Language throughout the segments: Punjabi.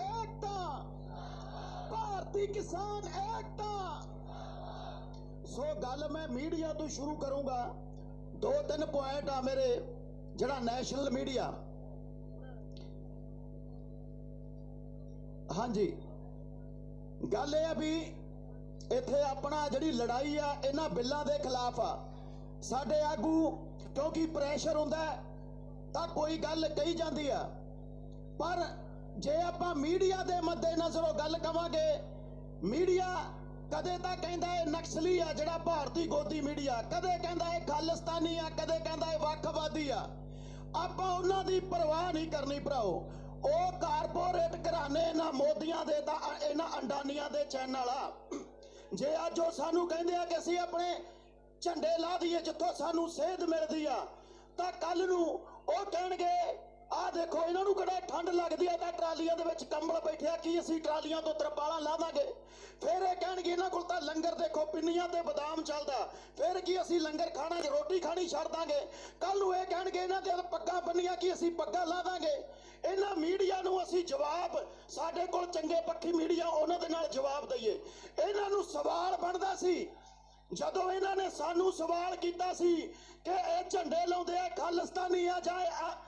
ਏਕਤਾ। ਭਾਰਤੀ ਕਿਸਾਨ ਏਕਤਾ। ਸੋ ਗੱਲ ਮੈਂ ਮੀਡੀਆ ਤੋਂ ਸ਼ੁਰੂ ਕਰੂੰਗਾ। ਦੋ ਤਿੰਨ ਪੁਆਇੰਟ ਆ ਮੇਰੇ, ਜਿਹੜਾ ਨੈਸ਼ਨਲ ਮੀਡੀਆ ਹਾਂਜੀ। ਗੱਲ ਇਹ ਆ ਵੀ ਇੱਥੇ ਆਪਣਾ ਜਿਹੜੀ ਲੜਾਈ ਆ, ਇਹਨਾਂ ਬਿੱਲਾਂ ਦੇ ਖਿਲਾਫ ਆ। ਸਾਡੇ ਆਗੂ, ਕਿਉਂਕਿ ਪ੍ਰੈਸ਼ਰ ਹੁੰਦਾ, ਤਾਂ ਕੋਈ ਗੱਲ ਕਹੀ ਜਾਂਦੀ ਆ। ਪਰ ਜੇ ਆਪਾਂ ਮੀਡੀਆ ਦੇ ਮੱਦੇ ਨਜ਼ਰੋਂ ਗੱਲ ਕਵਾਂਗੇ, ਮੀਡੀਆ ਕਦੇ ਤਾਂ ਕਹਿੰਦਾ ਇਹ ਨਕਸਲੀ ਆ, ਜਿਹੜਾ ਭਾਰਤੀ ਗੋਦੀ ਮੀਡੀਆ। ਕਦੇ ਕਹਿੰਦਾ ਇਹ ਖਾਲਿਸਤਾਨੀ ਆ, ਕਦੇ ਕਹਿੰਦਾ ਇਹ ਵੱਖਵਾਦੀ ਆ। ਆਪਾਂ ਉਹਨਾਂ ਦੀ ਪਰਵਾਹ ਨਹੀਂ ਕਰਨੀ ਭਰਾਓ। ਉਹ ਕਾਰਪੋਰੇਟ ਘਰਾਣੇ ਇਹਨਾਂ ਮੋਦੀਆਂ ਦੇ ਤਾਂ ਇਹਨਾਂ ਅੰਡਾਨੀਆਂ ਦੇ ਚੈਨਲ ਆ ਜੇ ਅੱਜ ਉਹ ਸਾਨੂੰ ਕਹਿੰਦੇ ਆ ਕਿ ਅਸੀਂ ਆਪਣੇ ਝੰਡੇ ਲਾ ਦਈਏ, ਜਿੱਥੋਂ ਸਾਨੂੰ ਸੇਧ ਮਿਲਦੀ ਆ, ਤਾਂ ਕੱਲ ਨੂੰ ਉਹ ਕਹਿਣਗੇ ਆਹ ਦੇਖੋ, ਇਹਨਾਂ ਨੂੰ ਕਿਹੜਾ ਠੰਡ ਲੱਗਦੀ ਆ, ਤਾਂ ਟਰਾਲੀਆਂ ਦੇ ਵਿੱਚ ਕੰਬਲ ਬੈਠਿਆ ਕੀ ਅਸੀਂ ਟਰਾਲੀਆਂ ਤੋਂ ਤਰਪਾਲਾਂ ਲਾਵਾਂਗੇ ਫਿਰ ਇਹ ਕਹਿਣਗੇ, ਇਹਨਾਂ ਕੋਲ ਤਾਂ ਲੰਗਰ ਦੇਖੋ, ਪਿੰਨੀਆਂ ਤੇ ਬਦਾਮ ਚੱਲਦਾ। ਫਿਰ ਕੀ ਅਸੀਂ ਲੰਗਰ ਖਾਣਾ, ਰੋਟੀ ਖਾਣੀ ਛੱਡ ਦਾਂਗੇ? ਕੱਲ ਨੂੰ ਇਹ ਕਹਿਣਗੇ, ਇਹਨਾਂ ਦੇ ਪੱਗਾਂ ਬੰਨੀਆਂ, ਕੀ ਅਸੀਂ ਪੱਗਾਂ ਲਾ ਦਾਂਗੇ? ਇਹਨਾਂ ਮੀਡੀਆ ਨੂੰ ਅਸੀਂ ਜਵਾਬ, ਸਾਡੇ ਕੋਲ ਚੰਗੇ ਪੱਖੀ ਮੀਡੀਆ, ਉਹਨਾਂ ਦੇ ਨਾਲ ਜਵਾਬ ਦਈਏ। ਇਹਨਾਂ ਨੂੰ ਸਵਾਲ ਬਣਦਾ ਸੀ ਜਦੋਂ ਇਹਨਾਂ ਨੇ ਸਾਨੂੰ ਸਵਾਲ ਕੀਤਾ ਸੀ ਕਿ ਇਹ ਝੰਡੇ ਲਾਉਂਦੇ ਆ ਖਾਲਿਸਤਾਨੀ ਆ ਜਾਂ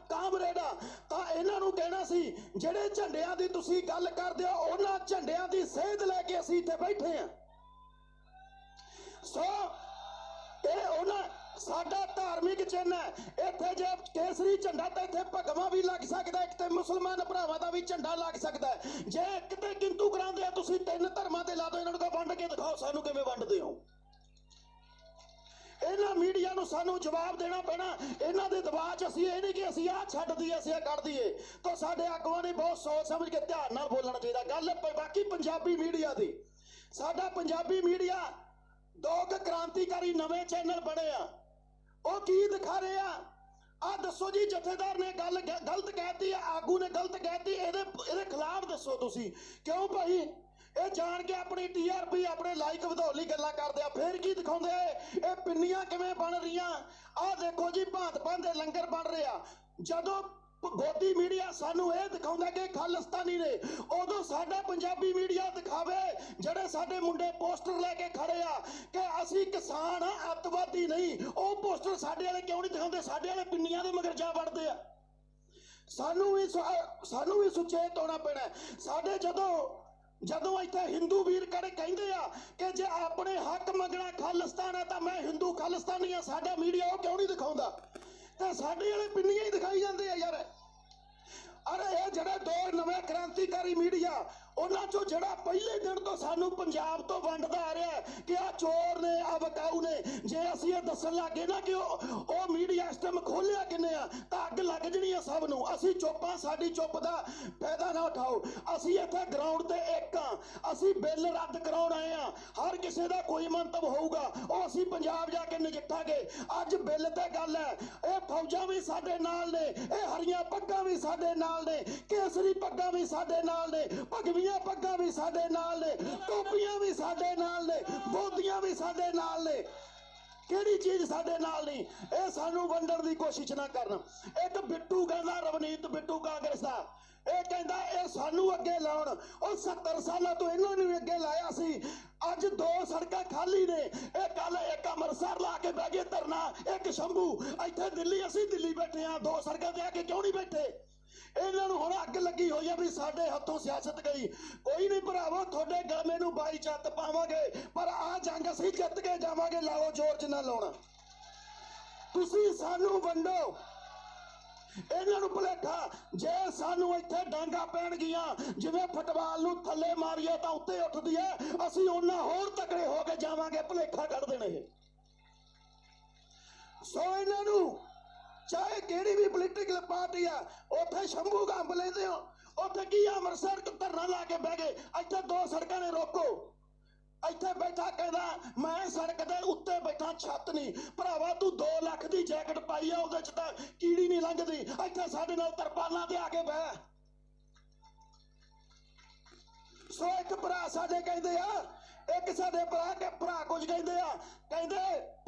ਕਾਮਰੇਡ ਆ ਤਾਂ ਇਹਨਾਂ ਨੂੰ ਕਹਿਣਾ ਸੀ ਜਿਹੜੇ ਝੰਡਿਆਂ ਦੀ ਤੁਸੀਂ ਗੱਲ ਕਰਦੇ ਹੋ ਉਹਨਾਂ ਝੰਡਿਆਂ ਦੀ ਸੇਧ ਲੈ ਕੇ ਅਸੀਂ ਇੱਥੇ ਬੈਠੇ ਆ ਸੋ ਇਹ ਉਹਨਾਂ ਸਾਡਾ ਧਾਰਮਿਕ ਚਿੰਨ੍ਹ ਹੈ। ਇੱਥੇ ਜੇ ਕੇਸਰੀ ਝੰਡਾ ਤਾਂ ਇੱਥੇ ਭਗਵਾ ਵੀ ਲੱਗ ਸਕਦਾ ਹੈ, ਤੇ ਮੁਸਲਮਾਨ ਭਰਾਵਾਂ ਦਾ ਵੀ ਝੰਡਾ ਲੱਗ ਸਕਦਾ ਹੈ। ਜੇ ਕਿਤੇ ਕਿੰਤੂ ਕਰਾਉਂਦੇ ਆ ਤੁਸੀਂ ਤਿੰਨ ਧਰਮਾਂ ਦੇ ਲਾ ਦਿਓ ਇਹਨਾਂ ਨੂੰ ਕਹੋ ਵੰਡ ਕੇ ਦਿਖਾਓ ਸਾਨੂੰ ਕਿਵੇਂ ਵੰਡਦੇ ਹੋ। ਇਹਨਾਂ ਮੀਡੀਆ ਨੂੰ ਸਾਨੂੰ ਜਵਾਬ ਦੇਣਾ ਪੈਣਾ। ਇਹਨਾਂ ਦੇ ਦਬਾਅ 'ਚ ਅਸੀਂ ਇਹ ਨਹੀਂ ਕਿ ਅਸੀਂ ਆਹ ਛੱਡ ਦਈਏ, ਅਸੀਂ ਆਹ ਕੱਢ ਦਈਏ। ਤਾਂ ਸਾਡੇ ਆਗੂਆਂ ਨੇ ਬਹੁਤ ਸੋਚ ਸਮਝ ਕੇ ਧਿਆਨ ਨਾਲ ਬੋਲਣਾ ਚਾਹੀਦਾ। ਗੱਲ ਬਾਕੀ ਪੰਜਾਬੀ ਮੀਡੀਆ ਦੀ। ਸਾਡਾ ਪੰਜਾਬੀ ਮੀਡੀਆ ਦੋ ਕ੍ਰਾਂਤੀਕਾਰੀ ਨਵੇਂ ਚੈਨਲ ਬਣੇ ਆ। ਉਹ ਕੀ ਦਿਖਾ ਰਹੇ ਆ? ਆ ਦੱਸੋ ਜੀ, ਜਥੇਦਾਰ ਨੇ ਗੱਲ ਗਲਤ ਕਹਿਤੀ ਆ, ਆਗੂ ਨੇ ਗਲਤ ਕਹਿਤੀ, ਇਹਦੇ ਇਹਦੇ ਖਿਲਾਫ ਦੱਸੋ ਤੁਸੀਂ। ਕਿਉਂ ਭਾਈ? ਇਹ ਜਾਣ ਕੇ ਆਪਣੀ ਟੀਆਰਪੀ ਆਪਣੇ ਲਾਈਕ ਵਧਾਉਣ ਲਈ ਗੱਲਾਂ ਕਰਦੇ ਆ, ਫੇਰ ਕੀ ਦਿਖਾਉਂਦੇ ਆ ਇਹ? ਪਿੰਨੀਆਂ ਕਿਵੇਂ ਬਣ ਰਹੀਆਂ? ਆਹ ਦੇਖੋ ਜੀ, ਭਾਂਤ ਭਾਂਤ ਲੰਗਰ ਬਣ ਰਹੇ ਆ। ਜਦੋਂ ਗੋਦੀ ਮੀਡੀਆ ਸਾਨੂੰ ਇਹ ਦਿਖਾਉਂਦਾ ਕਿ ਖਾਲਿਸਤਾਨੀ ਨੇ, ਉਦੋਂ ਸਾਡਾ ਪੰਜਾਬੀ ਮੀਡੀਆ ਦਿਖਾਵੇ, ਜਿਹੜੇ ਸਾਡੇ ਮੁੰਡੇ ਪੋਸਟਰ ਲੈ ਕੇ ਖੜੇ ਆ, ਕਿ ਅਸੀਂ ਕਿਸਾਨ ਆ, ਅੱਤਵਾਦੀ ਨਹੀਂ। ਉਹ ਪੋਸਟਰ ਸਾਡੇ ਵਾਲੇ ਕਿਉਂ ਨਹੀਂ ਦਿਖਾਉਂਦੇ? ਸਾਡੇ ਵਾਲੇ ਪਿੰਨੀਆਂ ਦੇ ਮਗਰ ਜਾ ਵੜਦੇ ਆ। ਸਾਨੂੰ ਵੀ ਸਾਨੂੰ ਵੀ ਸੁਚੇਤ ਹੋਣਾ ਪੈਣਾ। ਸਾਡੇ ਜਦੋਂ ਜਦੋਂ ਇੱਥੇ ਹਿੰਦੂ ਵੀਰ ਕੜੇ ਕਹਿੰਦੇ ਆ ਕਿ ਜੇ ਆਪਣੇ ਹੱਕ ਮੰਗਣਾ ਖਾਲਿਸਤਾਨ ਆ ਤਾਂ ਮੈਂ ਹਿੰਦੂ ਖਾਲਿਸਤਾਨੀ ਆ, ਸਾਡਾ ਮੀਡੀਆ ਉਹ ਕਿਉਂ ਨਹੀਂ ਦਿਖਾਉਂਦਾ? ਤੇ ਸਾਡੇ ਵਾਲੇ ਪਿੰਨੀਆਂ ਹੀ ਦਿਖਾਈ ਜਾਂਦੇ ਆ ਯਾਰ। ਅਰੇ ਇਹ ਜਿਹੜੇ ਦੋ ਨਵੇਂ ਕ੍ਰਾਂਤੀਕਾਰੀ ਮੀਡੀਆ ਉਹਨਾਂ ਚੋਂ ਜਿਹੜਾ ਪਹਿਲੇ ਦਿਨ ਤੋਂ ਸਾਨੂੰ ਪੰਜਾਬ ਤੋਂ ਵੰਡਦਾ ਆ ਰਿਹਾ ਕਿ ਆ ਚੋਰ ਨੇ ਆ ਵਕਾਊ ਨੇ, ਜੇ ਅਸੀਂ ਇਹ ਦੱਸਣ ਲੱਗੇ ਨਾ ਕਿ ਉਹ ਉਹ ਮੀਡੀਆ ਇਸ ਖੋਲਿਆ ਕਿੰਨੇ ਆ, ਤਾਂ ਅੱਗ ਲੱਗ ਜਣੀ ਆ ਸਭ ਨੂੰ। ਅਸੀਂ ਚੁੱਪਾਂ ਸਾਡੀ ਚੁੱਪ ਦਾ ਫਾਇਦਾ ਨਾ ਉਠਾਓ। ਅਸੀਂ ਇੱਥੇ ਗਰਾਊਂਡ ਤੇ ਇੱਕ ਆ, ਅਸੀਂ ਬਿੱਲ ਰੱਦ ਕਰਾਉਣ ਆਏ ਆ। ਹਰ ਕਿਸੇ ਦਾ ਕੋਈ ਮੰਤਵ ਹੋਊਗਾ, ਉਹ ਅਸੀਂ ਪੰਜਾਬ ਜਾ ਕੇ ਨਜਿੱਠਾਂਗੇ। ਅੱਜ ਬਿੱਲ ਤੇ ਗੱਲ ਹੈ, ਇਹ ਫੌਜਾਂ ਵੀ ਸਾਡੇ ਨਾਲ ਨੇ, ਇਹ ਹਰੀਆਂ ਪੱਗਾਂ ਵੀ ਸਾਡੇ ਨਾਲ ਨੇ, ਕੇਸਰੀ ਪੱਗਾਂ ਵੀ ਸਾਡੇ ਨਾਲ ਨੇ, ਭਗਵੀ ਭਗਵੀਆਂ ਪੱਗਾਂ ਵੀ ਸਾਡੇ ਨਾਲ ਨੇ, ਟੋਪੀਆਂ ਵੀ ਸਾਡੇ ਨਾਲ ਨੇ, ਬੋਦੀਆਂ ਵੀ ਸਾਡੇ ਨਾਲ ਨੇ। ਕਿਹੜੀ ਚੀਜ਼ ਸਾਡੇ ਨਾਲ ਨਹੀਂ? ਇਹ ਸਾਨੂੰ ਵੰਡਣ ਦੀ ਕੋਸ਼ਿਸ਼ ਨਾ ਕਰਨ। ਇੱਕ ਬਿੱਟੂ ਕਹਿੰਦਾ, ਰਵਨੀਤ ਬਿੱਟੂ ਕਾਂਗਰਸ ਦਾ। ਇਹ ਕਹਿੰਦਾ, ਇਹ ਸਾਨੂੰ ਅੱਗੇ ਲਾਉਣ। ਉਹ 70 ਸਾਲਾਂ ਤੋਂ ਇਹਨਾਂ ਨੂੰ ਅੱਗੇ ਲਾਇਆ ਸੀ। ਅੱਜ ਦੋ ਸੜਕਾਂ ਖਾਲੀ ਨੇ। ਇਹ ਕੱਲ ਇੱਕ ਅੰਮ੍ਰਿਤਸਰ ਲਾ ਕੇ ਬਹਿ ਗਏ ਧਰਨਾ, ਇੱਕ ਸ਼ੰਭੂ। ਇੱਥੇ ਦਿੱਲੀ, ਅਸੀਂ ਦਿੱਲੀ ਬੈਠੇ ਆ ਦੋ ਸੜਕਾਂ ਤੇ ਆ ਕੇ ਕਿਉਂ ਨਹੀਂ ਬੈਠੇ? ਇਹਨਾਂ ਨੂੰ ਹੁਣ ਅੱਗ ਲੱਗੀ ਹੋਈ ਆ ਵੀ ਸਾਡੇ ਹੱਥੋਂ ਸਿਆਸਤ ਗਈ। ਕੋਈ ਨਹੀਂ ਭਰਾਵੋ, ਤੁਹਾਡੇ ਗਲਮੇ ਨੂੰ ਬਾਈ ਚੱਤ ਪਾਵਾਂਗੇ, ਪਰ ਆ ਜੰਗ ਅਸੀਂ ਜਿੱਤ ਕੇ ਜਾਵਾਂਗੇ, ਲਾਓ ਜ਼ੋਰ ਚ ਨਾ ਲਾਉਣਾ। ਤੁਸੀਂ ਸਾਨੂੰ ਵੰਡੋ। ਇਹਨਾਂ ਨੂੰ ਭੁਲੇਖਾ, ਜੇ ਸਾਨੂੰ ਇੱਥੇ ਡਾਂਗਾ ਪੈਣਗੀਆਂ ਜਿਵੇਂ ਫੁੱਟਬਾਲ ਨੂੰ ਥੱਲੇ ਮਾਰੀਏ ਤਾਂ ਉੱਤੇ ਉੱਠਦੀ ਹੈ ਅਸੀਂ ਉਹਨਾਂ ਹੋਰ ਤਕੜੇ ਹੋ ਕੇ ਜਾਵਾਂਗੇ, ਭੁਲੇਖਾ ਕੱਢ ਦੇਣੇ। ਸੋ ਇਹਨਾਂ ਨੂੰ ਚਾਹੇ ਕਿਹੜੀ ਵੀ ਪੋਲੀਟੀਕਲ ਪਾਰਟੀ ਆ ਉੱਥੇ ਸ਼ੰਭੂ ਗੰਬ ਲੈਂਦੇ ਹੋ ਉੱਥੇ ਕੀ ਆ, ਅੰਮ੍ਰਿਤਸਰ ਧਰਨਾ ਲਾ ਕੇ ਬਹਿ ਗਏ ਇੱਥੇ ਦੋ ਸੜਕਾਂ ਨੇ ਰੋਕੋ। ਇੱਥੇ ਬੈਠਾ ਕਹਿੰਦਾ ਮੈਂ ਸੜਕ ਦੇ ਉੱਤੇ ਬੈਠਾ ਛੱਤ ਨਹੀਂ। ਭਰਾਵਾ ਤੂੰ 2 ਲੱਖ ਦੀ ਜੈਕਟ ਪਾਈ ਆ ਉਹਦੇ ਚ ਤਾਂ ਕੀੜੀ ਨਹੀਂ ਲੰਘਦੀ। ਇੱਥੇ ਸਾਡੇ ਨਾਲ ਤਰਪਾਲਾਂ ਤੇ ਆ ਕੇ ਬਹਿ। ਸੋ ਇੱਕ ਭਰਾ ਸਾਡੇ ਕਹਿੰਦੇ ਆ ਇੱਕ ਸਾਡੇ ਭਰਾ ਕੇ ਭਰਾ ਕੁਝ ਕਹਿੰਦੇ ਆ ਕਹਿੰਦੇ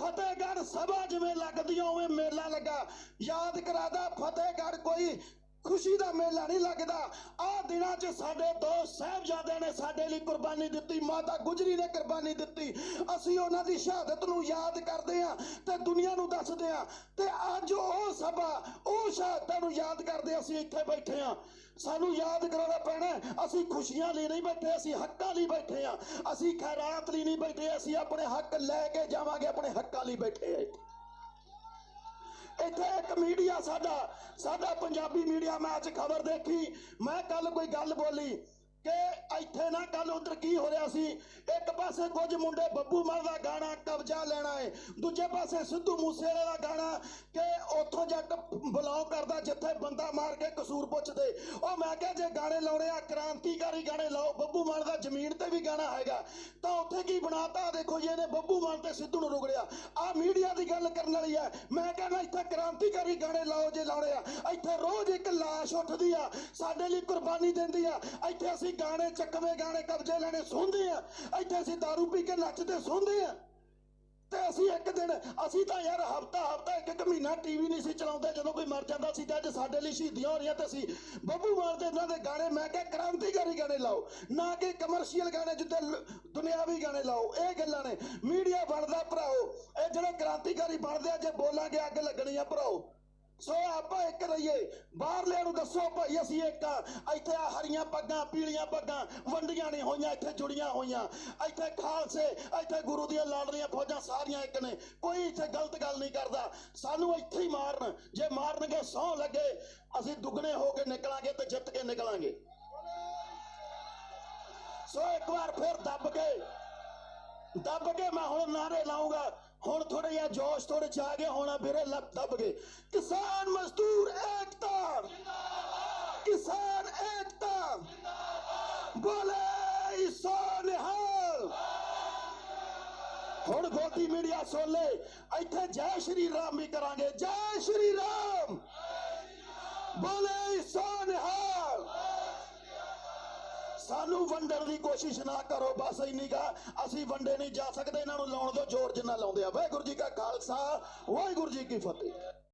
ਫਤਿਹਗੜ੍ਹ ਸਭਾ ਜਿਵੇਂ ਲੱਗਦੀ ਆ, ਉਵੇਂ ਮੇਲਾ ਲੱਗਾ। ਯਾਦ ਕਰਾਦਾ ਫਤਿਹਗੜ੍ਹ ਕੋਈ ਖੁਸ਼ੀ ਦਾ ਮੇਲਾ ਨਹੀਂ ਲੱਗਦਾ। ਆ ਦਿਨਾਂ 'ਚ ਸਾਡੇ ਦੋ ਸਾਹਿਬਜ਼ਾਦਿਆਂ ਨੇ ਸਾਡੇ ਲਈ ਕੁਰਬਾਨੀ ਦਿੱਤੀ, ਮਾਤਾ ਗੁਜਰੀ ਨੇ ਕੁਰਬਾਨੀ ਦਿੱਤੀ। ਅਸੀਂ ਉਹਨਾਂ ਦੀ ਸ਼ਹਾਦਤ ਨੂੰ ਯਾਦ ਕਰਦੇ ਆ ਤੇ ਦੁਨੀਆ ਨੂੰ ਦੱਸਦੇ ਆ ਤੇ ਅੱਜ ਉਹ ਸਭਾ, ਉਹ ਸ਼ਹਾਦਤਾਂ ਨੂੰ ਯਾਦ ਕਰਦੇ ਅਸੀਂ ਇੱਥੇ ਬੈਠੇ ਆ ਸਾਨੂੰ ਯਾਦ ਕਰਾਉਣਾ ਪੈਣਾ ਅਸੀਂ ਖੁਸ਼ੀਆਂ ਲਈ ਨਹੀਂ ਬੈਠੇ, ਅਸੀਂ ਹੱਕਾਂ ਲਈ ਬੈਠੇ ਆ ਅਸੀਂ ਖੈਰਾਤ ਲਈ ਨਹੀਂ ਬੈਠੇ, ਅਸੀਂ ਆਪਣੇ ਹੱਕ ਲੈ ਕੇ ਜਾਵਾਂਗੇ, ਆਪਣੇ ਹੱਕਾਂ ਲਈ ਬੈਠੇ ਆ ਇੱਥੇ ਇੱਕ ਮੀਡੀਆ ਸਾਡਾ ਸਾਡਾ ਪੰਜਾਬੀ ਮੀਡੀਆ ਮੈਂ ਅੱਜ ਖਬਰ ਦੇਖੀ, ਮੈਂ ਕੱਲ ਕੋਈ ਗੱਲ ਬੋਲੀ। ਕਿ ਇੱਥੇ ਨਾ ਕੱਲ ਉਧਰ ਕੀ ਹੋ ਰਿਹਾ ਸੀ? ਇੱਕ ਪਾਸੇ ਕੁਝ ਮੁੰਡੇ ਬੱਬੂ ਮਾਨ ਦਾ ਗਾਣਾ ਕਬਜ਼ਾ ਲੈਣਾ ਹੈ ਦੂਜੇ ਪਾਸੇ ਸਿੱਧੂ ਮੂਸੇਵਾਲੇ ਦਾ ਗਾਣਾ ਕਿ ਉੱਥੋਂ ਜੱਟ ਬਲੌਗ ਕਰਦਾ ਜਿੱਥੇ ਬੰਦਾ ਮਾਰ ਕੇ ਕਸੂਰ ਪੁੱਛਦੇ। ਉਹ ਮੈਂ ਕਿਹਾ ਜੇ ਗਾਣੇ ਲਾਉਣੇ ਆ, ਕ੍ਰਾਂਤੀਕਾਰੀ ਗਾਣੇ ਲਾਓ, ਬੱਬੂ ਮਾਨ ਦਾ ਜ਼ਮੀਨ ਤੇ ਵੀ ਗਾਣਾ ਹੈਗਾ। ਤਾਂ ਉੱਥੇ ਕੀ ਬਣਾਤਾ? ਆਹ ਦੇਖੋ ਜੀ, ਇਹਨੇ ਬੱਬੂ ਮਾਨ ਤੇ ਸਿੱਧੂ ਨੂੰ ਰੁਗੜਿਆ ਆ ਮੀਡੀਆ ਦੀ ਗੱਲ ਕਰਨ ਵਾਲੀ ਹੈ ਮੈਂ ਕਹਿੰਦਾ ਇੱਥੇ ਕ੍ਰਾਂਤੀਕਾਰੀ ਗਾਣੇ ਲਾਓ ਜੇ ਲਾਉਣੇ ਆ। ਇੱਥੇ ਰੋਜ਼ ਇੱਕ ਲਾਸ਼ ਉੱਠਦੀ ਆ, ਸਾਡੇ ਲਈ ਕੁਰਬਾਨੀ ਦਿੰਦੀ ਆ। ਇੱਥੇ ਅਸੀਂ ਗਾਣੇ ਚੱਕਵੇਂ, ਗਾਣੇ ਕਬਜ਼ੇ ਲੈਣੇ ਸੁਣਦੇ ਆ। ਇੱਥੇ ਅਸੀਂ दारू ਪੀ ਕੇ ਨੱਚਦੇ ਸੁਣਦੇ ਆ। ਤੇ ਅਸੀਂ ਇੱਕ ਦਿਨ, ਅਸੀਂ ਤਾਂ ਯਾਰ ਹਫਤਾ ਹਫਤਾ, ਇੱਕ ਇੱਕ ਮਹੀਨਾ ਟੀਵੀ ਨਹੀਂ ਸੀ ਚਲਾਉਂਦੇ। ਜਦੋਂ ਕੋਈ ਮਰ ਜਾਂਦਾ ਸੀ ਤਾਂ ਅੱਜ ਸਾਡੇ ਲਈ ਸ਼ਹੀਦੀਆਂ ਹੋ ਰਹੀਆਂ ਤੇ ਅਸੀਂ ਬੱਬੂ ਮਾਨ ਦੇ ਇਹਨਾਂ ਦੇ ਗਾਣੇ, ਮੈਂ ਕਿਹਾ ਕ੍ਰਾਂਤੀਕਾਰੀ ਗਾਣੇ ਲਾਓ। ਨਾ ਕਿ ਕਮਰਸ਼ੀਅਲ ਗਾਣੇ ਜਿੱਤੇ ਦੁਨਿਆਵੀ ਗਾਣੇ ਲਾਓ। ਇਹ ਗੱਲਾਂ ਨੇ। ਮੀਡੀਆ ਬਣਦਾ ਭਰਾਓ। ਇਹ ਜਿਹੜੇ ਕ੍ਰਾਂਤੀਕਾਰੀ ਬਣਦੇ ਆ, ਜੇ ਬੋਲਾਂਗੇ ਅੱਗ ਲੱਗਣੀ ਆ ਭਰਾਓ। ਸੋ ਆਪਾਂ ਇੱਕ ਰਹੀਏ। ਬਾਹਰਲਿਆਂ ਨੂੰ ਦੱਸੋ ਭਾਈ, ਅਸੀਂ ਇੱਕ ਆ। ਇੱਥੇ ਆ ਹਰੀਆਂ ਪੱਗਾਂ, ਪੀਲੀਆਂ ਪੱਗਾਂ, ਵੰਡੀਆਂ ਨਹੀਂ ਹੋਈਆਂ, ਇੱਥੇ ਜੁੜੀਆਂ ਹੋਈਆਂ। ਇੱਥੇ ਖਾਲਸੇ, ਇੱਥੇ ਗੁਰੂ ਦੀਆਂ ਲਾਡਲੀਆਂ ਫੌਜਾਂ ਸਾਰੀਆਂ ਇੱਕ ਨੇ। ਕੋਈ ਇੱਥੇ ਗਲਤ ਗੱਲ ਨਹੀਂ ਕਰਦਾ। ਸਾਨੂੰ ਇੱਥੇ ਹੀ ਮਾਰਨ। ਜੇ ਮਾਰਨਗੇ ਸਹੁੰ ਲੱਗੇ, ਅਸੀਂ ਦੁੱਗਣੇ ਹੋ ਕੇ ਨਿਕਲਾਂਗੇ ਤੇ ਜਿੱਤ ਕੇ ਨਿਕਲਾਂਗੇ। ਸੋ ਇੱਕ ਵਾਰ ਫਿਰ ਦੱਬ ਕੇ ਦੱਬ ਕੇ ਮੈਂ ਹੁਣ ਨਾਰੇ ਲਾਉਂਗਾ ਹੁਣ ਥੋੜਾ ਜਿਹਾ ਜੋਸ਼ ਥੋੜੇ ਚ ਆ ਗਿਆ ਹੋਣਾ ਵੀਰੇ ਲੱਭ ਦੱਬ ਕੇ ਕਿਸਾਨ ਮਜ਼ਦੂਰ ਏਕਤਾ ਕਿਸਾਨ ਏਕਤਾ ਬੋਲੇ ਸੋਨਿਹਾਲ ਹੁਣ ਗੋਦੀ ਮੀਡੀਆ ਸੁਣ ਲੈ ਇੱਥੇ ਜੈ ਸ਼੍ਰੀ ਰਾਮ ਵੀ ਕਰਾਂਗੇ ਜੈ ਸ਼੍ਰੀ ਰਾਮ ਬੋਲੇ ਸੋਨਿਹਾਲ ਸਾਨੂੰ ਵੰਡਣ ਦੀ ਕੋਸ਼ਿਸ਼ ਨਾ ਕਰੋ, ਬਸ ਇੰਨੀ ਗਾ ਅਸੀਂ ਵੰਡੇ ਨਹੀਂ ਜਾ ਸਕਦੇ, ਇਹਨਾਂ ਨੂੰ ਲਾਉਣ ਦਿਓ, ਜ਼ੋਰ ਜਿੰਨਾ ਲਾਉਂਦੇ ਆ। ਵਾਹਿਗੁਰੂ ਜੀ ਕਾ ਖਾਲਸਾ, ਵਾਹਿਗੁਰੂ ਜੀ ਕੀ ਫਤਿਹ।